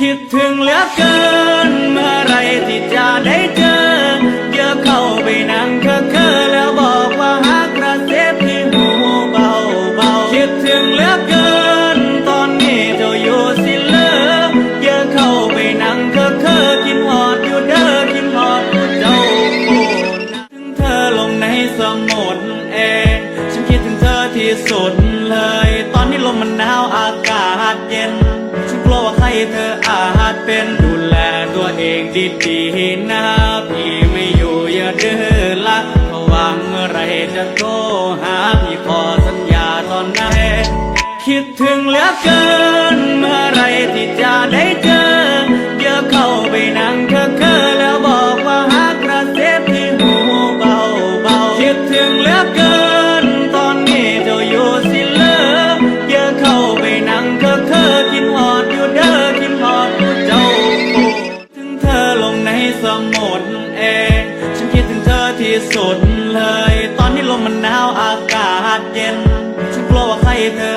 คิดถึงเหลือเกิน เมื่อไรที่จะได้เจอ คิดถึงเหลือเกิน เมื่อไรที่จะได้เจอเดี๋ยวเข้าไปนั่งเคอะเคอแล้วบอกว่าฮักกระเซ็บที่หูเบาเบาคิดถึงเหลือเกิน ตอนนี้เจ้าอยู่สิเลอเยอะเข้าไปนั่งเคอะเคอกินหอดอยู่เด้อกินหอดอยู่เจ้าโอ้ถึงเธอลงในสมุดเองฉันคิดถึงเธอที่สุดเลย ตอนนี้ลมมันหนาวอากาศเย็นฉันกลัวว่าใครเธอ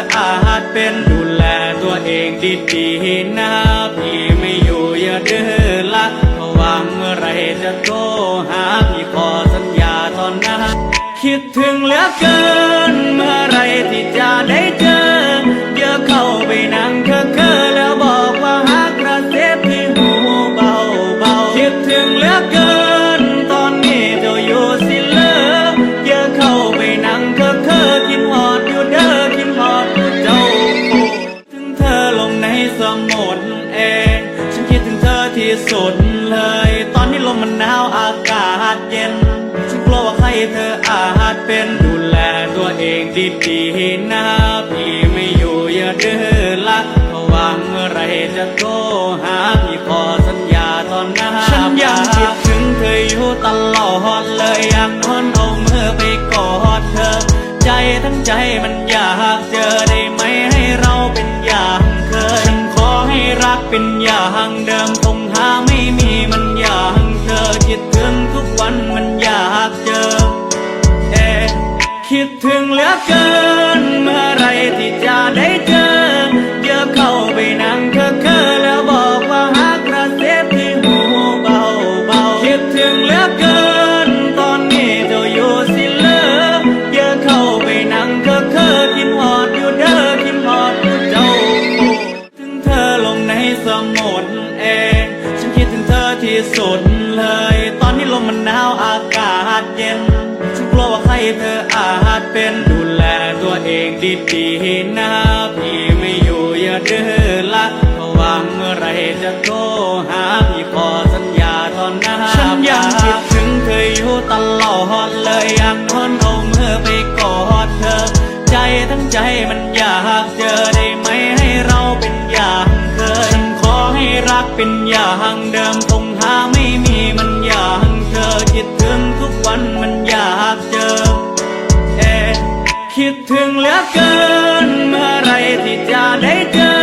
เป็นดูแลตัวเองดีๆนะพี่ไม่อยู่อย่าดื้อละเพราะหวังเมื่อไรจะโทรหาพี่ขอสัญญาตอนนั้นคิดถึงเหลือเกิน เอง ฉันคิดถึงเธอที่สุดเลย ตอนนี้ลมมันหนาวอากาศเย็น ฉันกลัวว่าใครเธออาจเป็นดูแลตัวเองดีๆนะพี่ไม่อยู่อย่าดื้อละเพราะวังเมื่อไรจะโทรหาพี่ขอสัญญาตอนนั้นฉันยังคิดถึงเธออยู่ตลอดเลยอยากนอนเอามือไปกอดเธอ ใจทั้งใจมันอยากเจอ เป็นอย่างเดิมคงหาไม่มีมันอย่างเธอคิดถึงทุกวันมันอยากเจอ เอคิดถึงเหลือเกิน เองดีๆนะพี่ไม่อยู่อย่าดื้อละเพราะหวังเมื่อไรจะโทรหาพี่ขอสัญญาตอนนั้นฉันยังคิดถึงเธออยู่ตลอดเลยอยากนอนเอามือไปกอดเธอ ใจทั้งใจมันอยากเจอได้ไหมให้เราเป็นอย่างเคยฉันขอให้รักเป็นอย่างเดิม ดถึงเหลือเกิน เมื่อไรที่จะได้เจอ